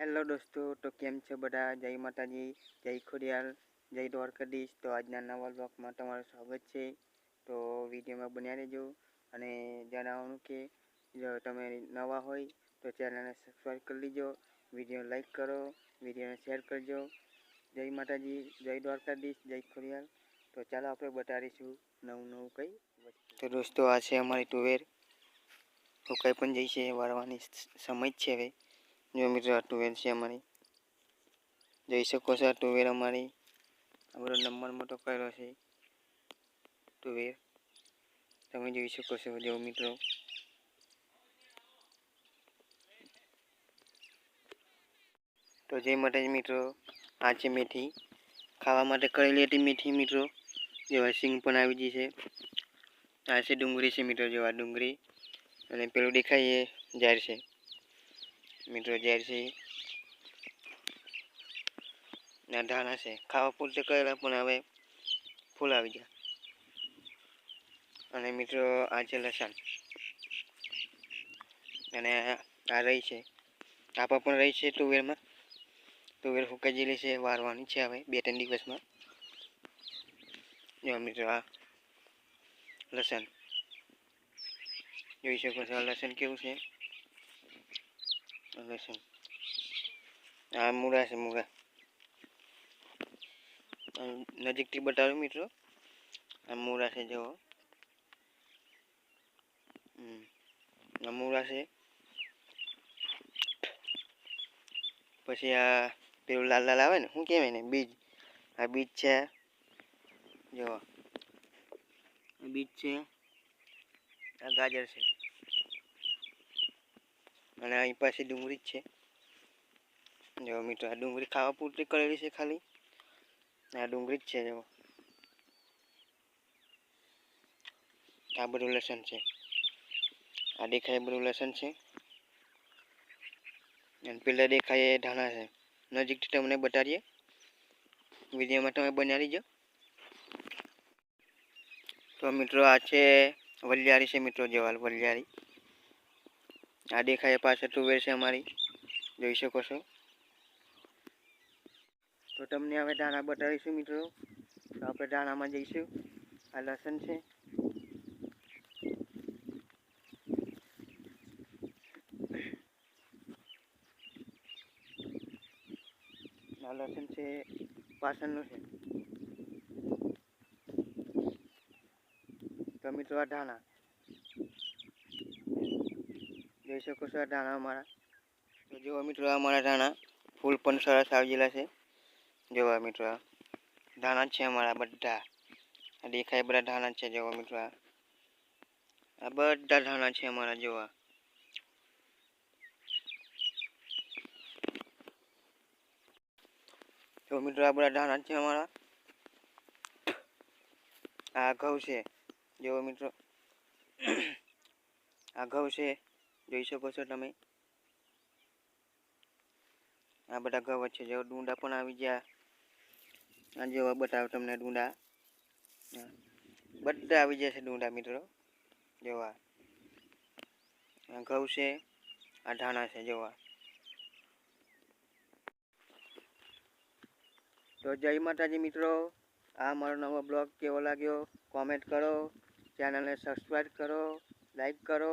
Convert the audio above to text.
Hello દોસ્તો, તો કેમ છે બધા? જય માતાજી, જય ખોડિયાલ, જય દ્વારકાધીશ. તો આજના નવા બ્લોગમાં તમારું સ્વાગત છે. તો વિડીયોમાં બન્યા રહેજો અને જણાવવાનું કે જો તમે નવા હોય તો ચેનલને સબસ્ક્રાઈબ કરી લીજો, વીડિયો લાઈક કરો, વિડીયોને શેર કરજો. જય માતાજી, જય દ્વારકાધીશ, જય ખોડિયાલ. તો ચાલો આપણે બતાવીશું નવું નવું કંઈ તો દોસ્તો, આ છે અમારી ટુવેર તો કંઈ પણ જઈશે વારવાની સમય જ છે હવે. જો મિત્રો, આ ટુવેલ છે અમારી. જોઈ શકો છો આ ટુવેલ અમારી. અમારો નંબર મોટો કર્યો છે. ટુવેર તમે જોઈ શકો છો, જો મિત્રો. તો જે માટે મિત્રો, આ છે મેથી. ખાવા માટે કરેલી હતી મીઠી મિત્રો. જેવા સિંગ પણ આવી ગઈ છે. આ છે ડુંગળી છે મિત્રો જેવા ડુંગળી. અને પેલું દેખાય એ ઝાડ છે. મિત્રો જ્યારે છે, ના ધાણા છે. ખાવા પૂરતે કરેલા, પણ હવે ફૂલ આવી ગયા. અને મિત્રો, આ છે લસણ. અને આ રહી છે. આપા પણ રહી છે તુવેરમાં. તુવેર ફૂંકાઈ ગયેલી છે, વારવાની છે હવે, બે, ત્રણ દિવસમાં. જો મિત્રો, આ લસણ. જોઈ શકો છો, આ લસણ કેવું છે? આ લસણ આ મૂળા છે મૂળા નજીકથી બતાવ્યું મિત્રો. આ મૂળા છે જેવો આ મૂળા છે. પછી આ પેલું લાલ લાલ આવે ને, શું કહેવાય ને બીજ. આ બીજ છે. આ બીજ છે. આ ગાજર છે. અને અહીં પાસે ડુંગળી જ છે. જો મિત્રો આ ડુંગળી ખાવા પૂરતી કરેલી છે ખાલી. આ ડુંગળી જ છે જો આ બધું લસણ છે. આ દેખાય બધું લસણ છે. અને પેલા દેખાય એ ધાણા છે. નજીકથી તમને બતાવીએ વિડીયોમાં તમે બનાવી રહીજો તો મિત્રો, આ છે વલિયારી છે મિત્રો જવાલ વલિયારી આ દેખાય પાછળ તુવેર છે અમારી. જોઈ શકો છો. તો તમને હવે દાણા બતાવીશું મિત્રો. તો આપણે દાણામાં જઈશું. આ લસણ છે. આ લસણ છે. પાછળનું છે. તો મિત્રો આ ધાણા જોઈ શકો છો આ ધાણા અમારા. તો જોવા મિત્રો અમારા ધાણા ફૂલ પણ સરસ આવેલા છે. જોવા મિત્રો, આ છે અમારા બધા. દેખાય બધા ધાણા છે જોવા મિત્રો, આ. બધા ધાણા છે અમારા જોવા જો મિત્રો, આ બધા ધાણા છે અમારા. આ ઘઉં છે. જોવો મિત્રો. આ ઘઉં છે. જોઈ શકો છો તમે. આ બધા ઘઉં છે જેવો ડુંડા પણ આવી ગયા. આ જેવા બતાવો તમને ડુંડા. બધા આવી જશે ડુંડા મિત્રો. જેવા. ઘઉં છે, આ ધાણા છે જેવા. તો જય માતાજી મિત્રો. આ મારો નવો બ્લોગ કેવો લાગ્યો? કોમેન્ટ કરો. ચેનલને સબસ્ક્રાઈબ કરો. લાઈક કરો.